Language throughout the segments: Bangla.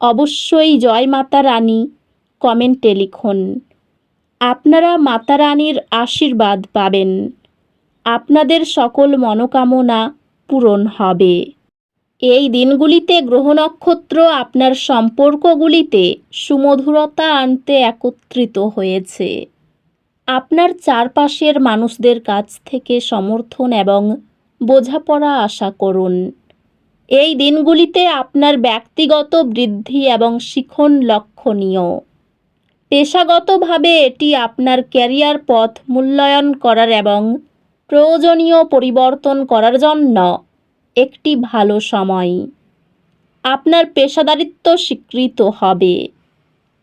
অবশ্যই জয় মাতা রানী, কমেন্টে লিখুন। আপনারা মাতা রানীর আশীর্বাদ পাবেন। আপনাদের সকল মনোকামনা পূরণ হবে। এই দিনগুলিতে গ্রহ নক্ষত্র আপনার সম্পর্কগুলিতে সুমধুরতা আনতে একত্রিত হয়েছে। আপনার চারপাশের মানুষদের কাছ থেকে সমর্থন এবং বোঝাপড়া আশা করুন। এই দিনগুলিতে আপনার ব্যক্তিগত বৃদ্ধি এবং শিখন লক্ষণীয়। পেশাগতভাবে এটি আপনার ক্যারিয়ার পথ মূল্যায়ন করার এবং প্রয়োজনীয় পরিবর্তন করার জন্য একটি ভালো সময়। আপনার পেশাদারিত্ব স্বীকৃত হবে।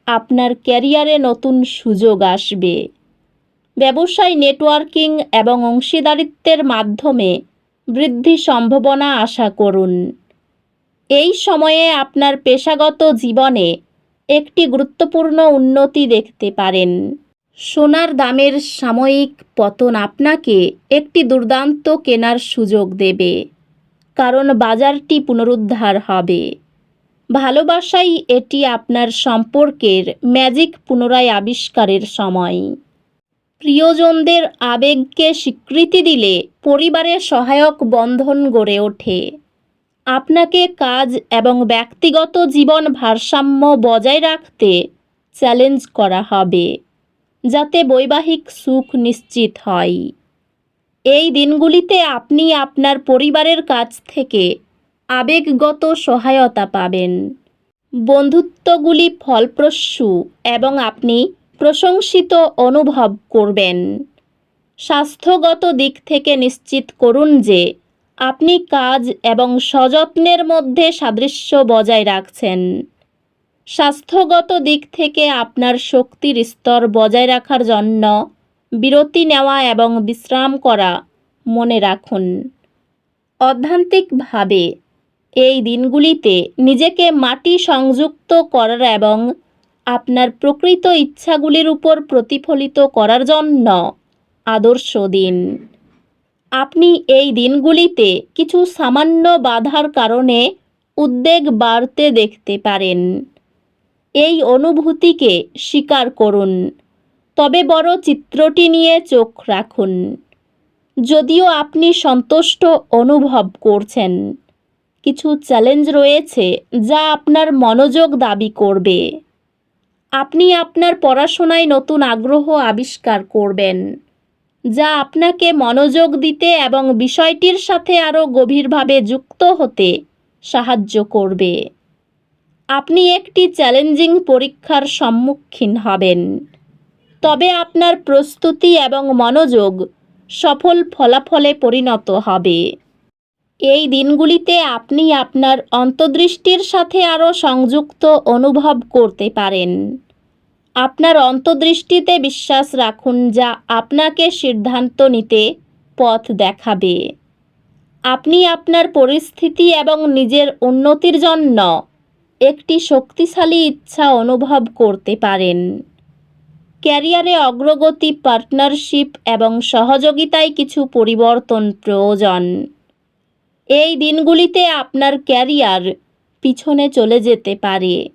আপনার ক্যারিয়ারে নতুন সুযোগ আসবে। ব্যবসায় নেটওয়ার্কিং এবং অংশীদারিত্বের মাধ্যমে বৃদ্ধি সম্ভাবনা আশা করুন। এই সময়ে আপনার পেশাগত জীবনে একটি গুরুত্বপূর্ণ উন্নতি দেখতে পারেন। সোনার দামের সাময়িক পতন আপনাকে একটি দুর্দান্ত কেনার সুযোগ দেবে, কারণ বাজারটি পুনরুদ্ধার হবে। ভালোবাসাই এটি আপনার সম্পর্কের ম্যাজিক পুনরায় আবিষ্কারের সময়। প্রিয়জনদের আবেগকে স্বীকৃতি দিলে পরিবারের সহায়ক বন্ধন গড়ে ওঠে। আপনাকে কাজ এবং ব্যক্তিগত জীবন ভারসাম্য বজায় রাখতে চ্যালেঞ্জ করা হবে, যাতে বৈবাহিক সুখ নিশ্চিত হয়। এই দিনগুলিতে আপনি আপনার পরিবারের কাছ থেকে আবেগগত সহায়তা পাবেন। বন্ধুত্বগুলি ফলপ্রসূ এবং আপনি প্রশংসিত অনুভব করবেন। স্বাস্থ্যগত দিক থেকে নিশ্চিত করুন যে আপনি কাজ এবং সযত্নের মধ্যে সাদৃশ্য বজায় রাখছেন। স্বাস্থ্যগত দিক থেকে আপনার শক্তির স্তর বজায় রাখার জন্য বিরতি নেওয়া এবং বিশ্রাম করা মনে রাখুন। অধ্যান্তিকভাবে, এই দিনগুলিতে নিজেকে মাটি সংযুক্ত করার এবং আপনার প্রকৃত ইচ্ছাগুলির উপর প্রতিফলিত করার জন্য আদর্শ দিন। আপনি এই দিনগুলিতে কিছু সামান্য বাধার কারণে উদ্বেগ বাড়তে দেখতে পারেন। এই অনুভূতিকে স্বীকার করুন। তবে বড় চিত্রটি নিয়ে চোখ রাখুন। যদিও আপনি সন্তুষ্ট অনুভব করছেন। কিছু চ্যালেঞ্জ রয়েছে যা আপনার মনোযোগ দাবি করবে। আপনি আপনার পড়াশোনায় নতুন আগ্রহ আবিষ্কার করবেন। যা আপনাকে মনোযোগ দিতে এবং বিষয়টির সাথে আরও গভীরভাবে যুক্ত হতে সাহায্য করবে। আপনি একটি চ্যালেঞ্জিং পরীক্ষার সম্মুখীন হবেন। তবে আপনার প্রস্তুতি এবং মনোযোগ সফল ফলাফলে পরিণত হবে। এই দিনগুলিতে আপনি আপনার অন্তর্দৃষ্টির সাথে আরও সংযুক্ত অনুভব করতে পারেন। আপনার অন্তর্দৃষ্টিতে বিশ্বাস রাখুন যা আপনাকে সিদ্ধান্ত নিতে পথ দেখাবে। আপনি আপনার পরিস্থিতি এবং নিজের উন্নতির জন্য একটি শক্তিশালী ইচ্ছা অনুভব করতে পারেন। ক্যারিয়ারে অগ্রগতি, পার্টনারশিপ এবং সহযোগিতায় কিছু পরিবর্তন প্রয়োজন। এই দিনগুলিতে আপনার ক্যারিয়ার পিছনে চলে যেতে পারে।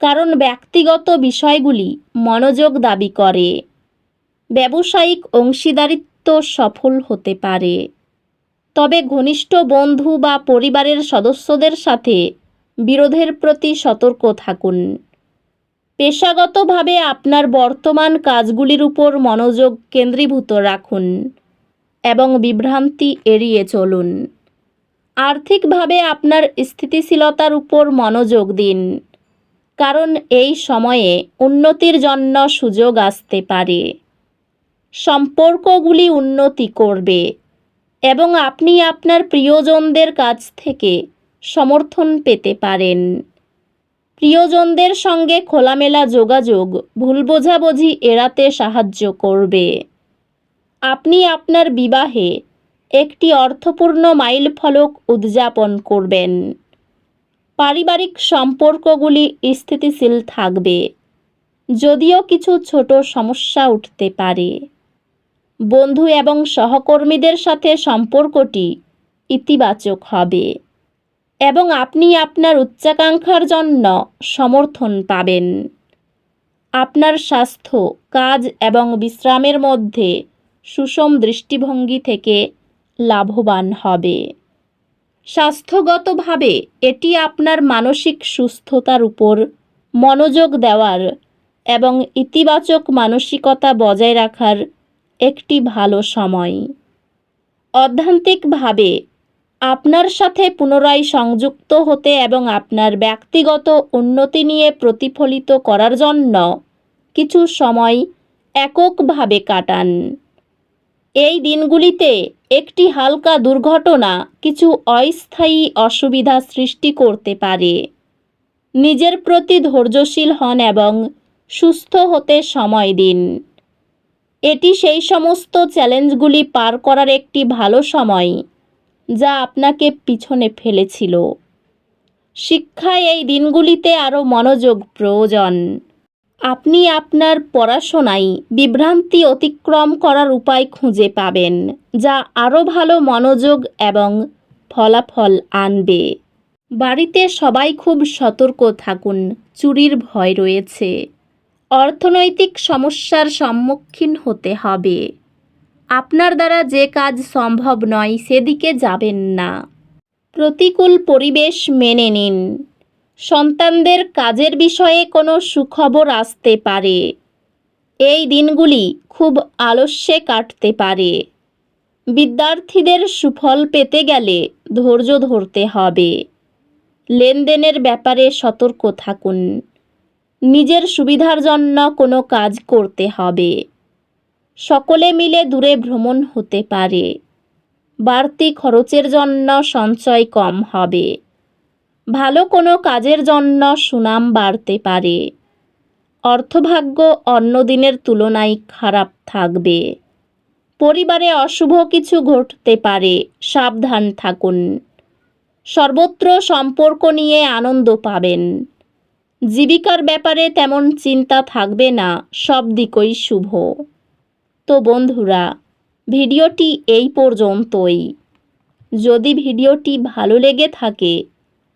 কারণ ব্যক্তিগত বিষয়গুলি মনোযোগ দাবি করে। ব্যবসায়িক অংশীদারিত্ব সফল হতে পারে। তবে ঘনিষ্ঠ বন্ধু বা পরিবারের সদস্যদের সাথে বিরোধের প্রতি সতর্ক থাকুন। পেশাগতভাবে আপনার বর্তমান কাজগুলির উপর মনোযোগ কেন্দ্রীভূত রাখুন এবং বিভ্রান্তি এড়িয়ে চলুন। আর্থিকভাবে আপনার স্থিতিশীলতার উপর মনোযোগ দিন। কারণ এই সময়ে উন্নতির জন্য সুযোগ আসতে পারে। সম্পর্কগুলি উন্নতি করবে এবং আপনি আপনার প্রিয়জনদের কাছ থেকে সমর্থন পেতে পারেন। প্রিয়জনদের সঙ্গে খোলামেলা যোগাযোগ, ভুল বোঝাবুঝি এড়াতে সাহায্য করবে। আপনি আপনার বিবাহে একটি অর্থপূর্ণ মাইল ফলক উদযাপন করবেন। পারিবারিক সম্পর্কগুলি স্থিতিশীল থাকবে, যদিও কিছু ছোট সমস্যা উঠতে পারে। বন্ধু এবং সহকর্মীদের সাথে সম্পর্কটি ইতিবাচক হবে এবং আপনি আপনার উচ্চাকাঙ্ক্ষার জন্য সমর্থন পাবেন। আপনার স্বাস্থ্য, কাজ এবং বিশ্রামের মধ্যে সুষম দৃষ্টিভঙ্গি থেকে লাভবান হবে। স্বাস্থ্যগতভাবে এটি আপনার মানসিক সুস্থতার উপর মনোযোগ দেওয়ার এবং ইতিবাচক মানসিকতা বজায় রাখার একটি ভালো সময়। অধ্যান্তিকভাবে, আপনার সাথে পুনরায় সংযুক্ত হতে এবং আপনার ব্যক্তিগত উন্নতি নিয়ে প্রতিফলিত করার জন্য কিছু সময় এককভাবে কাটান। এই দিনগুলিতে একটি হালকা দুর্ঘটনা কিছু অস্থায়ী অসুবিধা সৃষ্টি করতে পারে। নিজের প্রতি ধৈর্যশীল হন এবং সুস্থ হতে সময় দিন। এটি সেই সমস্ত চ্যালেঞ্জগুলি পার করার একটি ভালো সময় যা আপনাকে পিছনে ফেলেছিল। শিক্ষায় এই দিনগুলিতে আরও মনোযোগ প্রয়োজন। আপনি আপনার পড়াশোনায় বিভ্রান্তি অতিক্রম করার উপায় খুঁজে পাবেন, যা আরও ভালো মনোযোগ এবং ফলাফল আনবে। বাড়িতে সবাই খুব সতর্ক থাকুন, চুরির ভয় রয়েছে। অর্থনৈতিক সমস্যার সম্মুখীন হতে হবে। আপনার দ্বারা যে কাজ সম্ভব নয়, সেদিকে যাবেন না। প্রতিকূল পরিবেশ মেনে নিন। সন্তানদের কাজের বিষয়ে কোনো সুখবর আসতে পারে। এই দিনগুলি খুব আলস্যে কাটতে পারে। বিদ্যার্থীদের সুফল পেতে গেলে ধৈর্য ধরতে হবে। লেনদেনের ব্যাপারে সতর্ক থাকুন। নিজের সুবিধার জন্য কোনো কাজ করতে হবে। সকলে মিলে দূরে ভ্রমণ হতে পারে। বাড়তি খরচের জন্য সঞ্চয় কম হবে। ভালো কোনো কাজের জন্য সুনাম বাড়তে পারে। অর্থভাগ্য অন্য দিনের তুলনায় খারাপ থাকবে। পরিবারে অশুভ কিছু ঘটতে পারে, সাবধান থাকুন। সর্বত্র সম্পর্ক নিয়ে আনন্দ পাবেন। জীবিকার ব্যাপারে তেমন চিন্তা থাকবে না, সব দিকই শুভ। তো বন্ধুরা, ভিডিওটি এই পর্যন্তই। যদি ভিডিওটি ভালো লেগে থাকে